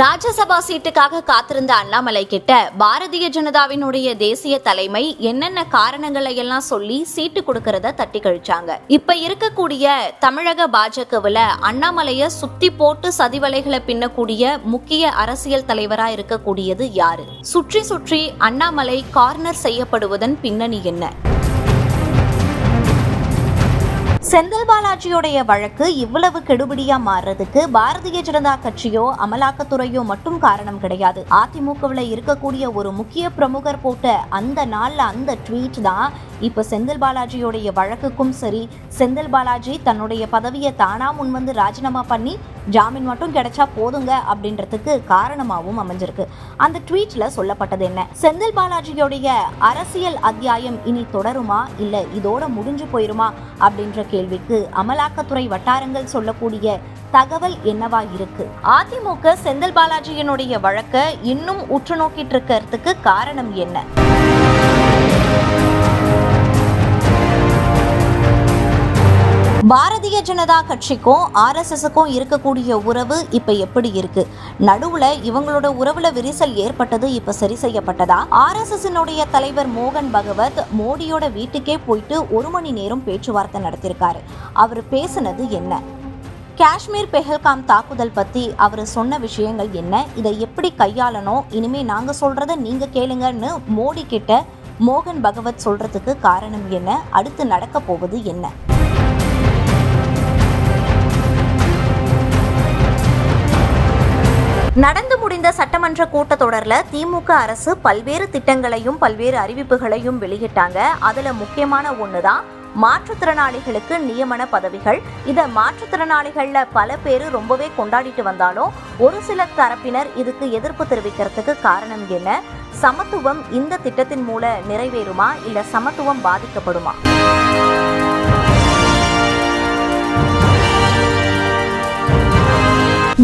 ராஜ்யசபா சீட்டுக்காக காத்திருந்த அண்ணாமலை கிட்ட பாரதிய ஜனதாவினுடைய தேசிய தலைமை என்னென்ன காரணங்களை எல்லாம் சொல்லி சீட்டு கொடுக்கறத தட்டி கழிச்சாங்க. இப்ப இருக்கக்கூடிய தமிழக பாஜகவுல அண்ணாமலைய சுத்தி போட்டு சதிவலைகளை பின்னக்கூடிய முக்கிய அரசியல் தலைவரா இருக்கக்கூடியது யாரு? சுற்றி சுற்றி அண்ணாமலை கார்னர் செய்யப்படுவதன் பின்னணி என்ன? செந்தில் பாலாஜியோடைய வழக்கு இவ்வளவு கெடுபிடியா மாறுறதுக்கு பாரதிய ஜனதா கட்சியோ அமலாக்கத்துறையோ மட்டும் காரணம் கிடையாது. அதிமுகவில் இருக்கக்கூடிய ஒரு முக்கிய பிரமுகர் போட்ட அந்த நாள்ல அந்த ட்வீட் தான் இப்ப செந்தில் பாலாஜியோடைய வழக்குக்கும் சரி செந்தில் பாலாஜி தன்னுடைய பதவியை தானா முன்வந்து ராஜினாமா பண்ணி ஜாமீன் மட்டும் கிடைச்சா போதுங்க அப்படின்றதுக்கு காரணமாகவும் அமைஞ்சிருக்கு. அந்த ட்வீட்டில் சொல்லப்பட்டது என்ன? செந்தில் பாலாஜியோடைய அரசியல் அத்தியாயம் இனி தொடருமா? இல்லை இதோட முடிஞ்சு போயிருமா? அப்படின்ற கேள்விக்கு அமலாக்கத்துறை வட்டாரங்கள் சொல்லக்கூடிய தகவல் என்னவா இருக்கு? அதிமுக செந்தில் பாலாஜியினுடைய வழக்க இன்னும் உற்று நோக்கிட்டு இருக்கிறதுக்கு காரணம் என்ன? பாரதிய ஜனதா கட்சிக்கும் ஆர்எஸ்எஸுக்கும் இருக்கக்கூடிய உறவு இப்போ எப்படி இருக்கு? நடுவுல இவங்களோட உறவுல விரிசல் ஏற்பட்டது இப்போ சரி செய்யப்பட்டதா? ஆர்எஸ்எஸ்னுடைய தலைவர் மோகன் பகவத் மோடியோட வீட்டுக்கே போயிட்டு ஒரு மணி நேரம் பேச்சுவார்த்தை நடத்தியிருக்காரு அவர் பேசுனது என்ன? காஷ்மீர் பெஹல்காம் தாக்குதல் பத்தி அவர் சொன்ன விஷயங்கள் என்ன? இதை எப்படி கையாளணும்? இனிமே நாங்க சொல்றத நீங்க கேளுங்கன்னு மோடி கிட்ட மோகன் பகவத் சொல்றதுக்கு காரணம் என்ன? அடுத்து நடக்க போவது என்ன? நடந்து முடிந்த சட்டமன்ற கூட்டத்தொடரில் திமுக அரசு பல்வேறு திட்டங்களையும் பல்வேறு அறிவிப்புகளையும் வெளியிட்டாங்க. அதுல முக்கியமான ஒன்று தான் மாற்றுத்திறனாளிகளுக்கு நியமன பதவிகள். இதை மாற்றுத்திறனாளிகளில் பல பேர் ரொம்பவே கொண்டாடிட்டு வந்தாலும் ஒரு சில தரப்பினர் இதுக்கு எதிர்ப்பு தெரிவிக்கிறதுக்கு காரணம் என்ன? சமத்துவம் இந்த திட்டத்தின் மூல நிறைவேறுமா? இல்ல சமத்துவம் பாதிக்கப்படுமா?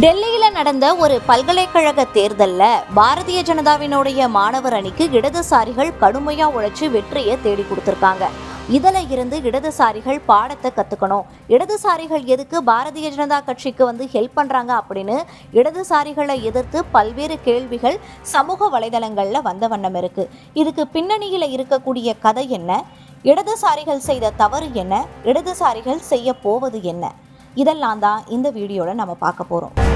டெல்லி நடந்த ஒரு பல்கலைக்கழக தேர்தலில் பாரதிய ஜனதாவினுடைய மாணவர் அணிக்கு இடதுசாரிகள் கடுமையா உழைச்சி வெற்றியை தேடி கொடுத்துருக்காங்க. இதில் இருந்து இடதுசாரிகள் பாடத்தை கற்றுக்கணும் இடதுசாரிகள் எதுக்கு பாரதிய ஜனதா கட்சிக்கு வந்து ஹெல்ப் பண்ணுறாங்க அப்படின்னு இடதுசாரிகளை எதிர்த்து பல்வேறு கேள்விகள் சமூக வலைதளங்களில் வந்த வண்ணம் இருக்கு. இதுக்கு பின்னணியில் இருக்கக்கூடிய கதை என்ன? இடதுசாரிகள் செய்த தவறு என்ன? இடதுசாரிகள் செய்ய போவது என்ன? இதெல்லாம் தான் இந்த வீடியோவில் நம்ம பார்க்க போகிறோம்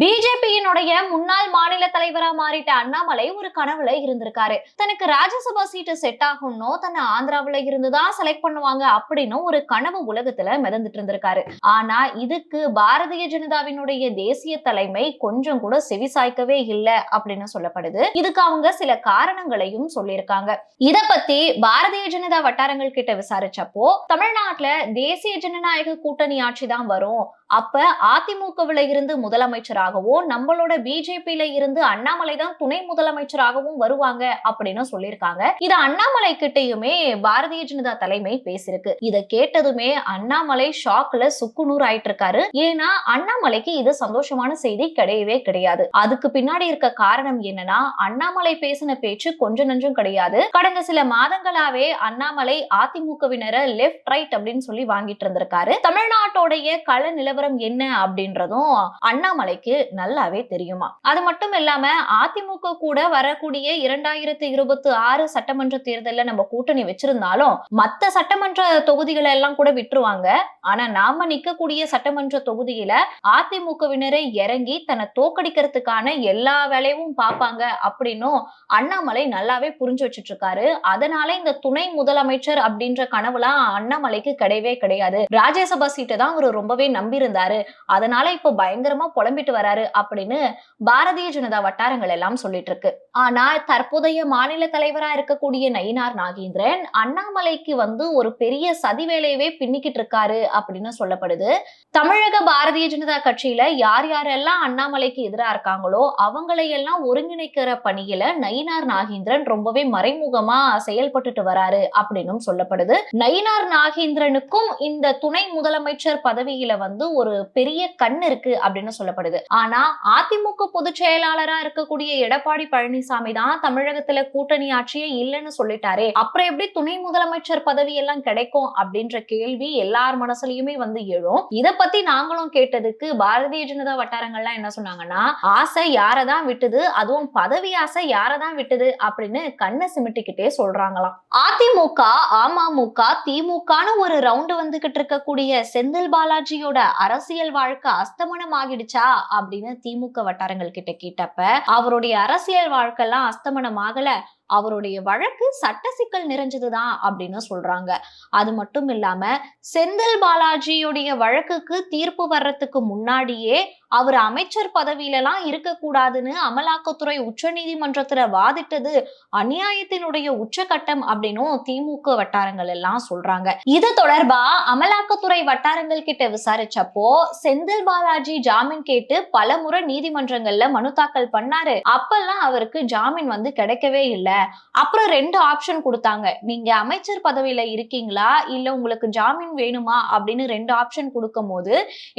பிஜேபியினுடைய முன்னாள் மாநில தலைவரா மாறிட்ட அண்ணாமலை ஒரு கனவுல இருந்திருக்காரு. தனக்கு ராஜ்யசபா சீட்டு செட் ஆகும்னோ தன்னை ஆந்திராவில இருந்துதான் செலக்ட் பண்ணுவாங்க அப்படின்னு ஒரு கனவு உலகத்துல மிதந்துட்டு இருந்திருக்காரு. ஆனா இதுக்கு பாரதிய ஜனதாவினுடைய தேசிய தலைமை கொஞ்சம் கூட செவிசாய்க்கவே இல்லை அப்படின்னு சொல்லப்படுது. இதுக்கு அவங்க சில காரணங்களையும் சொல்லியிருக்காங்க. இத பத்தி பாரதிய ஜனதா வட்டாரங்கள் கிட்ட விசாரிச்சப்போ தமிழ்நாட்டுல தேசிய ஜனநாயக கூட்டணி ஆட்சி தான் வரும். அப்ப அதிமுகவில இருந்து முதலமைச்சராகவோ நம்மளோட பிஜேபியில இருந்து அண்ணாமலை தான் துணை முதலமைச்சராகவும் வருவாங்க அப்படின்னு சொல்லியிருக்காங்க. இது அண்ணாமலை கிட்டயுமே பாரதிய ஜனதா தலைமை பேசியிருக்கு. இதை கேட்டதுமே அண்ணாமலை ஷாக்ல சுக்குநூறு ஆயிட்டு இருக்காரு ஏன்னா அண்ணாமலைக்கு இது சந்தோஷமான செய்தி கிடையவே கிடையாது. அதுக்கு பின்னாடி இருக்க காரணம் என்னன்னா அண்ணாமலை பேசின பேச்சு கொஞ்சம் நஞ்சம் கிடையாது. கடந்த சில மாதங்களாவே அண்ணாமலை அதிமுகவினரை லெஃப்ட் ரைட் அப்படின்னு சொல்லி வாங்கிட்டு இருந்திருக்காரு. தமிழ்நாட்டோடைய கள நிலவரம் என்ன அப்படின்றதும் அண்ணாமலைக்கு நல்லாவே தெரியுமா? அது மட்டும் இல்லாம அதிமுக கூட வரக்கூடிய இரண்டாயிரத்தி இருபத்தி ஆறு சட்டமன்ற தேர்தலில் நம்ம கூட்டணி வச்சிருந்தாலும் மத்த சட்டமன்ற தொகுதிகளை எல்லாம் கூட விட்டுருவாங்க. ஆனா நாம நிக்கக்கூடிய சட்டமன்ற தொகுதியில அதிமுகவினரை இறங்கி தன்னை தோக்கடிக்கிறதுக்கான எல்லா வேலையும் பார்ப்பாங்க அப்படின்னும் அண்ணாமலை நல்லாவே புரிஞ்சு வச்சுட்டு இருக்காரு அதனால இந்த துணை முதலமைச்சர் அப்படின்ற கனவுலாம் அண்ணாமலைக்கு கிடையவே கிடையாது. ராஜ்யசபா சீட்டை தான் அவர் ரொம்பவே நம்பி இருந்தாரு. அதனால இப்போ பயங்கரமா புலம்பிட்டு வராரு அப்படின்னு பாரதிய ஜனதா வட்டாரங்கள் எல்லாம் சொல்லிட்டு இருக்கு. ஆனா தற்போதைய மாநில தலைவரா இருக்கக்கூடிய நயினார் நாகேந்திரன் அண்ணாமலைக்கு வந்து ஒரு பெரிய சதி வேலையவே பின்னிக்கிட்டு இருக்காரு அப்படின்னு சொல்லப்படுது. தமிழக பாரதிய ஜனதா கட்சியில யார் யாரெல்லாம் அண்ணாமலைக்கு எதிராக இருக்காங்களோ அவங்களையெல்லாம் ஒருங்கிணைக்கிற பணியில நயினார் நாகேந்திரன் ரொம்பவே மறைமுகமா செயல்பட்டுட்டு வராரு அப்படின்னும் சொல்லப்படுது. நயினார் நாகேந்திரனுக்கும் இந்த துணை முதலமைச்சர் பதவியில வந்து ஒரு பெரிய கண் இருக்கு அப்படின்னு சொல்லப்படுது. ஆனா அதிமுக பொதுச் செயலாளரா இருக்கக்கூடிய எடப்பாடி பழனிசாமி தான் தமிழகத்துல கூட்டணி ஆட்சியே இல்லைன்னு சொல்லிட்டாரே. அப்புறம் எப்படி துணை முதலமைச்சர் பதவி எல்லாம் கிடைக்கும் அப்படின்ற கேள்வி எல்லார் மனசுலயுமே வந்து எழும். இத பத்தி நாங்களும் கேட்டதுக்கு பாரதிய ஜனதா வட்டாரங்கள்லாம் என்ன சொன்னாங்கன்னா ஆசை யாரதான் விட்டுது? அதுவும் பதவி ஆசை யாரதான் விட்டுது? அப்படின்னு கண்ணை சிமிட்டிக்கிட்டே சொல்றாங்களாம். அதிமுக அமமுக திமுகன்னு ஒரு ரவுண்டு வந்துகிட்டு இருக்கக்கூடிய செந்தில் பாலாஜியோட அரசியல் வாழ்க்கை அஸ்தமனம் ஆகிடுச்சா அப்படின்னு திமுக வட்டாரங்கள் கிட்ட கேட்டப்ப அவருடைய அரசியல் வாழ்க்கை எல்லாம் அஸ்தமனம் ஆகல அவருடைய வழக்கு சட்ட சிக்கல் நிறைஞ்சதுதான் அப்படின்னு சொல்றாங்க. அது மட்டும் இல்லாம செந்தில் பாலாஜியுடைய வழக்குக்கு தீர்ப்பு வர்றதுக்கு முன்னாடியே அவர் அமைச்சர் பதவியிலலாம் இருக்கக்கூடாதுன்னு அமலாக்கத்துறை உச்ச நீதிமன்றத்துல வாதிட்டது அநியாயத்தினுடைய உச்சகட்டம் அப்படின்னும் திமுக வட்டாரங்கள் எல்லாம் சொல்றாங்க. இது தொடர்பா அமலாக்கத்துறை வட்டாரங்கள் கிட்ட விசாரிச்சப்போ செந்தில் பாலாஜி ஜாமீன் கேட்டு பல முறை நீதிமன்றங்கள்ல மனு தாக்கல் பண்ணாரு. அப்பெல்லாம் அவருக்கு ஜாமீன் வந்து கிடைக்கவே இல்லை. அப்புறம் ரெண்டு ஆப்ஷன் கொடுத்தாங்க. நீங்க அமைச்சர் பதவியில இருக்கீங்களா? இல்ல உங்களுக்கு ஜாமீன் வேணுமா? அப்படின்னு ரெண்டு ஆப்ஷன் கொடுக்கும் போது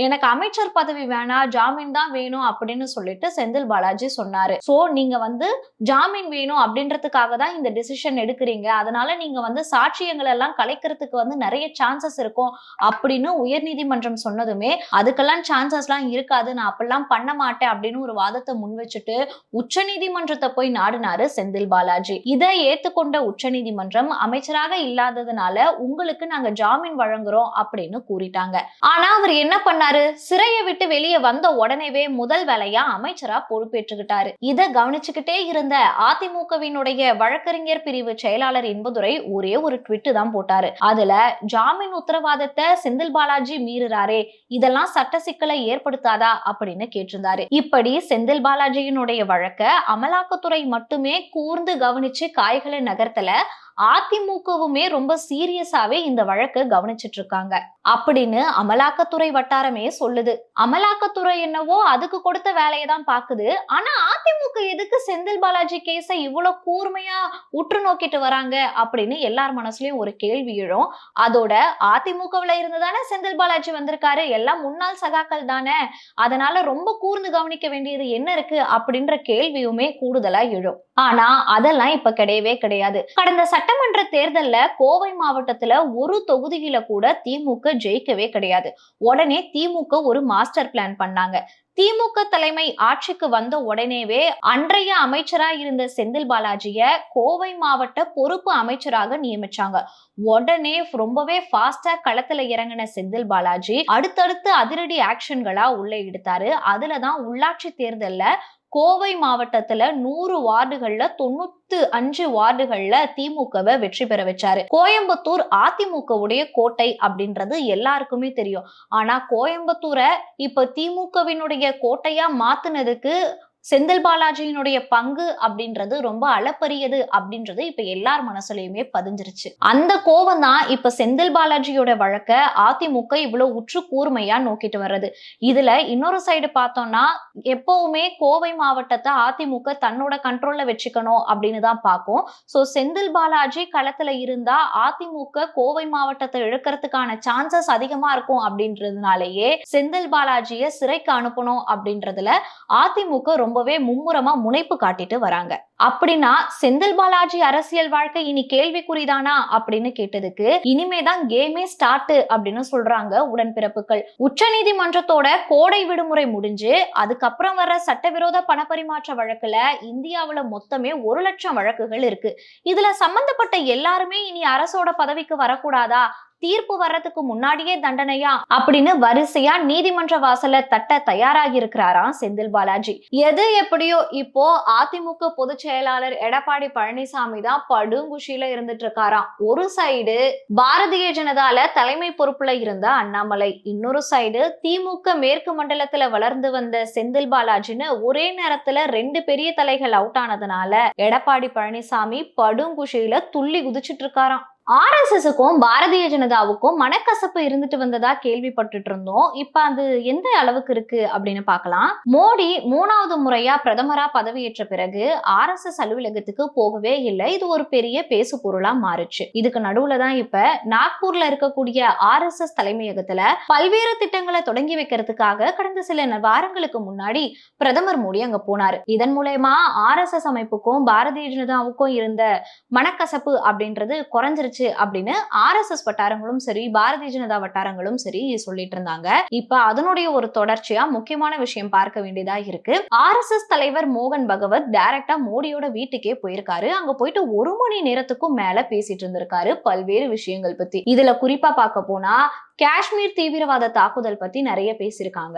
எனக்கு அமைச்சர் பதவி வேணாம் ஜாமீன் தான் வேணும் அப்படின்னு சொல்லிட்டு செந்தில் பாலாஜி சொன்னாரு. சோ நீங்க வந்து ஜாமீன் வேணும் அப்படின்றதுக்காக தான் இந்த டிசிஷன் எடுக்கிறீங்க. அதனால நீங்க வந்து சாட்சியங்கள் எல்லாம் கலைக்கிறதுக்கு வந்து நிறைய சான்சஸ் இருக்கும் அப்படின்னு உயர்நீதிமன்றம் சொன்னதுமே அதுக்கெல்லாம் சான்சஸ்லாம் இருக்காது. நான் அப்பெல்லாம் பண்ண மாட்டேன் அப்படின்னு ஒரு வாதத்தை முன் வச்சுட்டு உச்ச நீதிமன்றத்தை போய் நாடினாரு செந்தில் பாலாஜி. இதை ஏத்துக்கொண்ட உச்சநீதிமன்றம் அமைச்சராக இல்லாததுனால உங்களுக்கு நாங்க ஜாமீன் வழங்குறோம் அப்படின்னு கூறிட்டாங்க. ஆனா அவர் என்ன பண்ணாரு? சிறையை விட்டு வெளியே வந்த உடனேவே முதல் வேலையா அமைச்சரா பொறுப்பேற்றுக்கிட்டாரு. இதை கவனிச்சுக்கிட்டே இருந்த அதிமுகவினுடைய வழக்கறிஞர் பிரிவு செயலாளர் இன்பதுரை ஒரே ஒரு ட்விட் தான் போட்டாரு. அதுல ஜாமீன் உத்தரவாதத்தை செந்தில் பாலாஜி மீறுறாரே இதெல்லாம் சட்ட சிக்கலை ஏற்படுத்தாதா? அப்படின்னு கேட்டிருந்தாரு. இப்படி செந்தில் பாலாஜியினுடைய வழக்க அமலாக்கத்துறை மட்டுமே கூர்ந்து கவனிச்சு காய்களை நகர்த்தல. அதிமுகவுமே ரொம்ப சீரியஸாவே இந்த வழக்கு கவனிச்சிட்டு இருக்காங்க அப்படின்னு அமலாக்கத்துறை வட்டாரமே சொல்லுது. அமலாக்கத்துறை என்னவோ அதுக்கு கொடுத்த வேலையை தான் பாக்குது. ஆனா அதிமுக எதுக்கு செந்தில் பாலாஜி கேஸை இவ்வளவு கூர்மையா உற்று நோக்கிட்டு வராங்க அப்படின்னு எல்லார் மனசுலயும் ஒரு கேள்வி எழும். அதோட அதிமுகவுல இருந்துதானே செந்தில் பாலாஜி வந்திருக்காரு. எல்லாம் முன்னாள் சகாக்கள் தானே. அதனால ரொம்ப கூர்ந்து கவனிக்க வேண்டியது என்ன இருக்கு அப்படின்ற கேள்வியுமே கூடுதலா எழும். ஆனா அதெல்லாம் இப்ப கிடையவே கிடையாது. கடந்த சட்டமன்ற தேர்தல்ல கோவை மாவட்டத்துல ஒரு தொகுதியில கூட திமுக ஜெயிக்கவே கிடையாது. உடனே திமுக ஒரு மாஸ்டர் பிளான் பண்ணாங்க. திமுக தலைமை ஆட்சிக்கு வந்த உடனேவே அன்றைய அமைச்சரா இருந்த செந்தில் பாலாஜிய கோவை மாவட்ட பொறுப்பு அமைச்சராக நியமிச்சாங்க. உடனே ரொம்பவே ஃபாஸ்டா களத்துல இறங்கின செந்தில் பாலாஜி அடுத்தடுத்து அதிரடி ஆக்ஷன்களா உள்ள எடுத்தாரு. அதுலதான் உள்ளாட்சி தேர்தல்ல கோவை மாவட்டத்துல நூறு வார்டுகள்ல தொண்ணூத்து அஞ்சு வார்டுகள்ல திமுகவை வெற்றி பெற வச்சாரு. கோயம்புத்தூர் அதிமுகவுடைய கோட்டை அப்படின்றது எல்லாருக்குமே தெரியும். ஆனா கோயம்புத்தூரை இப்ப திமுகவினுடைய கோட்டையா மாத்துனதுக்கு செந்தில் பாலாஜியினுடைய பங்கு அப்படின்றது ரொம்ப அளப்பரியது அப்படின்றது இப்ப எல்லார் மனசுலயுமே பதிஞ்சிருச்சு. அந்த கோவம் தான் இப்ப செந்தில் பாலாஜியோட வழக்க அதிமுக இவ்வளவு உற்று கூர்மையா நோக்கிட்டு வர்றது. இதுல இன்னொரு சைடு பார்த்தோம்னா எப்பவுமே கோவை மாவட்டத்தை அதிமுக தன்னோட கண்ட்ரோல்ல வச்சுக்கணும் அப்படின்னு தான் பார்க்கும். சோ செந்தில் பாலாஜி களத்துல இருந்தா அதிமுக கோவை மாவட்டத்தை இழுக்கிறதுக்கான சான்சஸ் அதிகமா இருக்கும் அப்படின்றதுனாலயே செந்தில் பாலாஜிய சிறைக்கு அனுப்பணும் அப்படின்றதுல அதிமுக ரொம்பவே மும்முரமா முனைப்பு காட்டிட்டு வராங்க. அப்படின்னா செந்தில் பாலாஜி அரசியல் வாழ்க்கை இனி கேள்விக்குறிதானா அப்படின்னு கேட்டதுக்கு இனிமேதான் கேமே ஸ்டார்ட் அப்படின்னு சொல்றாங்க உடன்பிறப்புகள். உச்ச நீதிமன்றத்தோட கோடை விடுமுறை முடிஞ்சு அதுக்கப்புறம் வர்ற சட்டவிரோத பணப்பரிமாற்ற வழக்குல இந்தியாவுல மொத்தமே ஒரு லட்சம் வழக்குகள் இருக்கு. இதுல சம்பந்தப்பட்ட எல்லாருமே இனி அரசோட பதவிக்கு வரக்கூடாதா? தீர்ப்பு வர்றதுக்கு முன்னாடியே தண்டனையா அப்படின்னு வரிசையா நீதிமன்ற வாசல தட்ட தயாராகி இருக்கிறாராம் செந்தில் பாலாஜி. எது எப்படியோ இப்போ அதிமுக பொதுச் செயலாளர் எடப்பாடி பழனிசாமி தான் படுங்குஷியில இருந்துட்டு இருக்காராம் ஒரு சைடு பாரதிய ஜனதால தலைமை பொறுப்புல இருந்த அண்ணாமலை இன்னொரு சைடு திமுக மேற்கு மண்டலத்துல வளர்ந்து வந்த செந்தில் பாலாஜின்னு ஒரே நேரத்துல ரெண்டு பெரிய தலைகள் அவுட் ஆனதுனால எடப்பாடி பழனிசாமி படுங்குஷியில துள்ளி குதிச்சிட்டு இருக்காராம் ஆர்எஸ்எஸ்க்கும் பாரதிய ஜனதாவுக்கும் மனக்கசப்பு இருந்துட்டு வந்ததா கேள்விப்பட்டுட்டு இருந்தோம். இப்ப அது எந்த அளவுக்கு இருக்கு அப்படின்னு பார்க்கலாம். மோடி மூணாவது முறையா பிரதமரா பதவியேற்ற பிறகு ஆர்எஸ்எஸ் அலுவலகத்துக்கு போகவே இல்லை. இது ஒரு பெரிய பேசு பொருளா மாறுச்சு. இதுக்கு நடுவுல தான் இப்ப நாக்பூர்ல இருக்கக்கூடிய ஆர்எஸ்எஸ் தலைமையகத்துல பல்வேறு திட்டங்களை தொடங்கி வைக்கிறதுக்காக கடந்த சில வாரங்களுக்கு முன்னாடி பிரதமர் மோடி அங்க போனாரு. இதன் மூலயமா ஆர்எஸ்எஸ் அமைப்புக்கும் பாரதிய ஜனதாவுக்கும் இருந்த மனக்கசப்பு அப்படின்றது குறைஞ்சிருச்சு. அப்படின்னு ஆர்எஸ்எஸ் வட்டாரங்களும் சரி பாரதிய ஜனதா வட்டாரங்களும் சரி சொல்லிட்டு இருந்தாங்க இப்ப அதனுடைய ஒரு தொடர்ச்சியா முக்கியமான விஷயம் பார்க்க வேண்டியதா இருக்கு. ஆர்எஸ்எஸ் தலைவர் மோகன் பகவத் டைரக்டா மோடியோட வீட்டுக்கே போயிருக்காரு. அங்க போயிட்டு ஒரு மணி நேரத்துக்கும் மேல பேசிட்டு இருந்திருக்காரு பல்வேறு விஷயங்கள் பத்தி. இதுல குறிப்பா பார்க்க போனா காஷ்மீர் தீவிரவாத தாக்குதல் பத்தி நிறைய பேசியிருக்காங்க.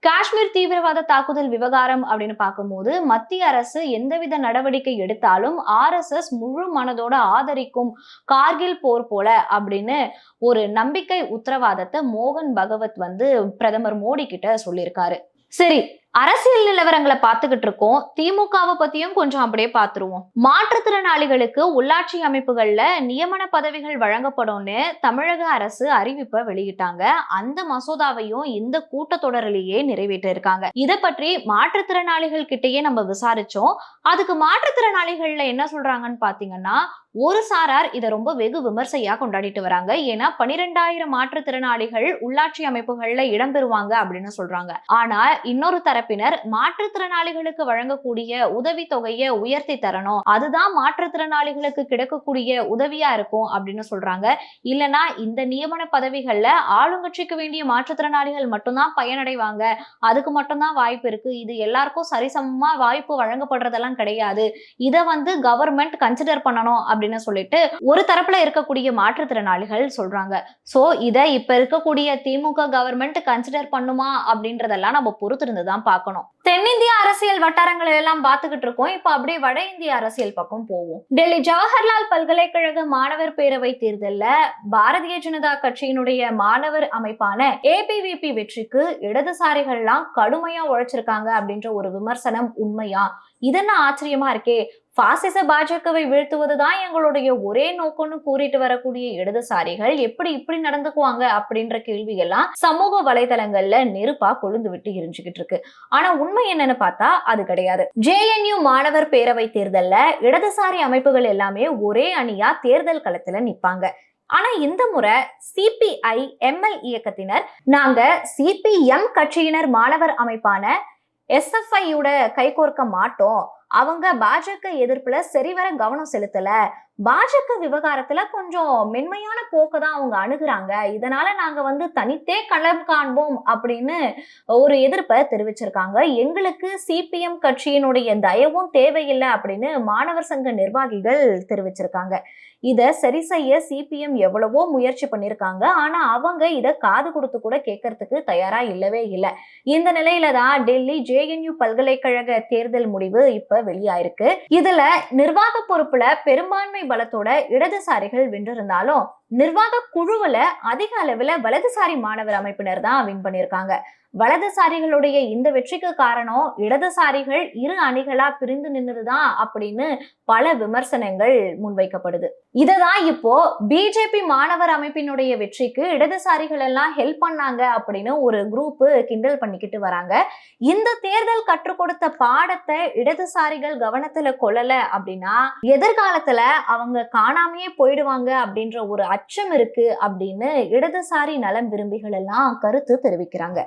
காஷ்மீர் தீவிரவாத தாக்குதல் விவகாரம் அப்படின்னு பார்க்கும்போது மத்திய அரசு எந்தவித நடவடிக்கை எடுத்தாலும் ஆர்எஸ்எஸ் முழு மனதோட ஆதரிக்கும் கார்கில் போர் போல அப்படின்னு ஒரு நம்பிக்கை உத்தரவாதத்தை மோகன் பகவத் வந்து பிரதமர் மோடி கிட்ட சொல்லியிருக்காரு. சரி அரசியல் நிலவரங்களை பார்த்துக்கிட்டு இருக்கோம். திமுகவை பத்தியும் கொஞ்சம் அப்படியே பார்த்துருவோம். மாற்றுத்திறனாளிகளுக்கு உள்ளாட்சி அமைப்புகள்ல நியமன பதவிகள் வழங்கப்படும்னு தமிழக அரசு அறிவிப்பை வெளியிட்டாங்க. அந்த மசோதாவையும் இந்த கூட்டத்தொடரிலேயே நிறைவேற்றிருக்காங்க. இதை பற்றி மாற்றுத்திறனாளிகள் கிட்டேயே நம்ம விசாரிச்சோம். அதுக்கு மாற்றுத்திறனாளிகள்ல என்ன சொல்றாங்கன்னு பாத்தீங்கன்னா ஒரு சாரார் இதை ரொம்ப வெகு விமர்சையா கொண்டாடிட்டு வராங்க. ஏன்னா பனிரெண்டாயிரம் மாற்றுத்திறனாளிகள் உள்ளாட்சி அமைப்புகள்ல இடம்பெறுவாங்க அப்படின்னு சொல்றாங்க. ஆனா இன்னொரு தரப்பினர் மாற்றுத்திறனாளிகளுக்கு வழங்கக்கூடிய உதவி தொகையை உயர்த்தி தரணும். அதுதான் மாற்றுத்திறனாளிகளுக்கு கிடைக்கக்கூடிய உதவியா இருக்கும் அப்படின்னு சொல்றாங்க. இல்லனா இந்த நியமன பதவிகள்ல ஆளுங்கட்சிக்கு வேண்டிய மாற்றுத்திறனாளிகள் மட்டும்தான் பயனடைவாங்க. அதுக்கு மட்டும்தான் வாய்ப்பு இருக்கு. இது எல்லாருக்கும் சரிசமமா வாய்ப்பு வழங்கப்படுறதெல்லாம் கிடையாது. இதை வந்து கவர்மெண்ட் கன்சிடர் பண்ணணும் அப்படின்னு சொல்லிட்டு ஒரு தரப்புல இருக்கக்கூடிய மாற்றுத்திறனாளிகள் சொல்றாங்க. சோ இதை இப்ப இருக்கக்கூடிய திமுக கவர்மெண்ட் கன்சிடர் பண்ணுமா அப்படின்றதெல்லாம் நம்ம பொறுத்திருந்து தான் பார்க்கணும். தென்னிந்திய அரசியல் வட்டாரங்களை எல்லாம் பார்த்துக்கிட்டு இருக்கோம். இப்ப அப்படியே வட இந்திய அரசியல் பக்கம் போவோம். டெல்லி ஜவஹர்லால் பல்கலைக்கழக மாணவர் பேரவை தேர்தலில் பாரதிய ஜனதா கட்சியினுடைய மாணவர் அமைப்பான ஏபிவிபி வெற்றிக்கு இடதுசாரிகள்லாம் கடுமையா உழைச்சிருக்காங்க அப்படின்ற ஒரு விமர்சனம் உண்மையா? இதென்ன ஆச்சரியமா இருக்கே? பாசிச பாஜகவை வீழ்த்துவதுதான் எங்களுடைய ஒரே நோக்கம்னு கூறிட்டு வரக்கூடிய இடதுசாரிகள் எப்படி இப்படி நடந்துக்குவாங்க அப்படின்ற கேள்வியெல்லாம் சமூக வலைதளங்கள்ல நெருப்பா கொழுந்து விட்டு எரிஞ்சுக்கிட்டு இருக்கு. ஆனா உண்மை என்னன்னு பார்த்தா அது கிடையாது. ஜேஎன்யூ மாணவர் பேரவை தேர்தல்ல இடதுசாரி அமைப்புகள் எல்லாமே ஒரே அணியா தேர்தல் களத்துல நிப்பாங்க. ஆனா இந்த முறை சிபிஐ எம்எல் இயக்கத்தினர் நாங்க சிபிஎம் கட்சியினர் மாணவர் அமைப்பான எஸ்எஃப்ஐயோட கைகோர்க்க மாட்டோம். அவங்க பாஜக எதிர்ப்புல சரிவர கவனம் செலுத்தல. பாஜக விவகாரத்துல கொஞ்சம் மென்மையான போக்கு தான் அவங்க அணுகுறாங்க. இதனால நாங்க வந்து தனித்தே களம் காண்போம் அப்படின்னு ஒரு எதிர்ப்பை தெரிவிச்சிருக்காங்க. எங்களுக்கு சிபிஎம் கட்சியினுடைய தயவும் தேவையில்லை அப்படின்னு மாணவர் சங்க நிர்வாகிகள் தெரிவிச்சிருக்காங்க. இதை சரி செய்ய சிபிஎம் எவ்வளவோ முயற்சி பண்ணியிருக்காங்க ஆனா அவங்க இதை காது கொடுத்து கூட கேட்கறதுக்கு தயாரா இல்லவே இல்லை. இந்த நிலையில தான் டெல்லி ஜேஎன்யூ பல்கலைக்கழக தேர்தல் முடிவு இப்ப வெளியாயிருக்கு. இதுல நிர்வாக பொறுப்புல பெரும்பான்மை பலத்தோட இடதுசாரிகள் வென்றிருந்தாலும் நிர்வாக குழுவில் அதிக அளவில் வலதுசாரி மாணவர் அமைப்பினர் தான் வின் பண்ணியிருக்காங்க வலதுசாரிகளுடைய இந்த வெற்றிக்கு காரணம் இடதுசாரிகள் இரு அணிகளா பிரிந்து நின்றுதான் அப்படின்னு பல விமர்சனங்கள் முன்வைக்கப்படுது. இததான் இப்போ பிஜேபி மாணவர் அமைப்பினுடைய வெற்றிக்கு இடதுசாரிகள் எல்லாம் ஹெல்ப் பண்ணாங்க அப்படின்னு ஒரு குரூப் கிண்டல் பண்ணிக்கிட்டு வராங்க. இந்த தேர்தல் கற்றுக் கொடுத்த பாடத்தை இடதுசாரிகள் கவனத்துல கொள்ளல அப்படின்னா எதிர்காலத்துல அவங்க காணாமையே போயிடுவாங்க அப்படின்ற ஒரு அச்சம் இருக்கு அப்படின்னு இடதுசாரி நலம் விரும்பிகள் எல்லாம் கருத்து தெரிவிக்கிறாங்க.